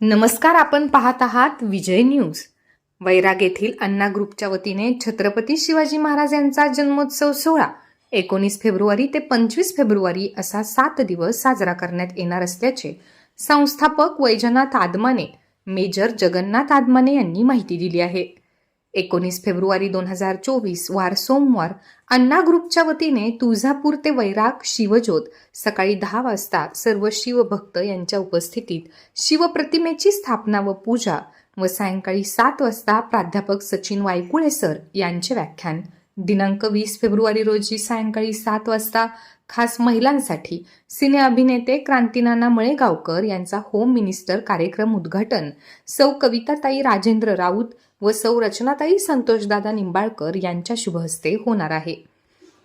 नमस्कार आपण पाहत आहात विजय न्यूज. वैराग येथील अण्णा ग्रुपच्या वतीने छत्रपती शिवाजी महाराज यांचा जन्मोत्सव सोहळा एकोणीस फेब्रुवारी ते पंचवीस फेब्रुवारी असा सात दिवस साजरा करण्यात येणार असल्याचे संस्थापक वैजनाथ आदमाने मेजर जगन्नाथ आदमाने यांनी माहिती दिली आहे. एकोणीस फेब्रुवारी दोन हजार चोवीस वार सोमवार अण्णा ग्रुपच्या वतीने तुळजापूर ते वैराग शिवज्योत सकाळी दहा वाजता सर्व शिवभक्त यांच्या उपस्थितीत शिवप्रतिमेची स्थापना व पूजा व सायंकाळी सात वाजता प्राध्यापक सचिन वायकुळे सर यांचे व्याख्यान दिनांक वीस फेब्रुवारी रोजी सायंकाळी सात वाजता खास महिलांसाठी सिने अभिनेते क्रांतीनाना मळेगावकर यांचा होम मिनिस्टर कार्यक्रम उद्घाटन. सौ कविताताई राजेंद्र राऊत व सौ रचनाताई संतोषदादा निंबाळकर यांच्या शुभहस्ते होणार आहे.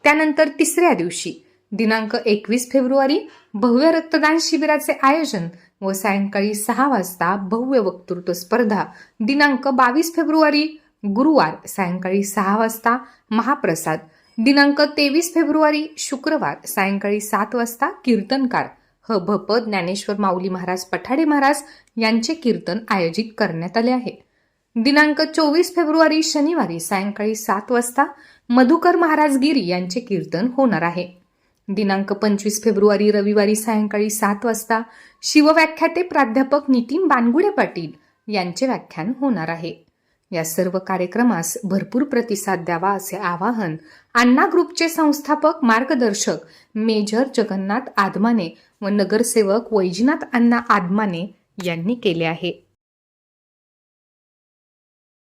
त्यानंतर तिसऱ्या दिवशी दिनांक एकवीस फेब्रुवारी भव्य रक्तदान शिबिराचे आयोजन व सायंकाळी सहा वाजता भव्य वक्तृत्व स्पर्धा. दिनांक बावीस फेब्रुवारी गुरुवार सायंकाळी सहा वाजता महाप्रसाद. दिनांक तेवीस फेब्रुवारी शुक्रवार सायंकाळी सात वाजता कीर्तनकार. ह. भ. प. ज्ञानेश्वर माऊली महाराज पठाडे महाराज यांचे कीर्तन आयोजित करण्यात आले आहे. दिनांक चोवीस फेब्रुवारी शनिवारी सायंकाळी सात वाजता मधुकर महाराज गिरी यांचे कीर्तन होणार आहे. दिनांक पंचवीस फेब्रुवारी रविवारी सायंकाळी सात वाजता शिवव्याख्याते प्राध्यापक नितीन बानगुडे पाटील यांचे व्याख्यान होणार आहे. या सर्व कार्यक्रमास भरपूर प्रतिसाद द्यावा असे आवाहन अण्णा ग्रुपचे संस्थापक मार्गदर्शक मेजर जगन्नाथ आदमाने व नगरसेवक वैजनाथ अण्णा आदमाने यांनी केले आहे.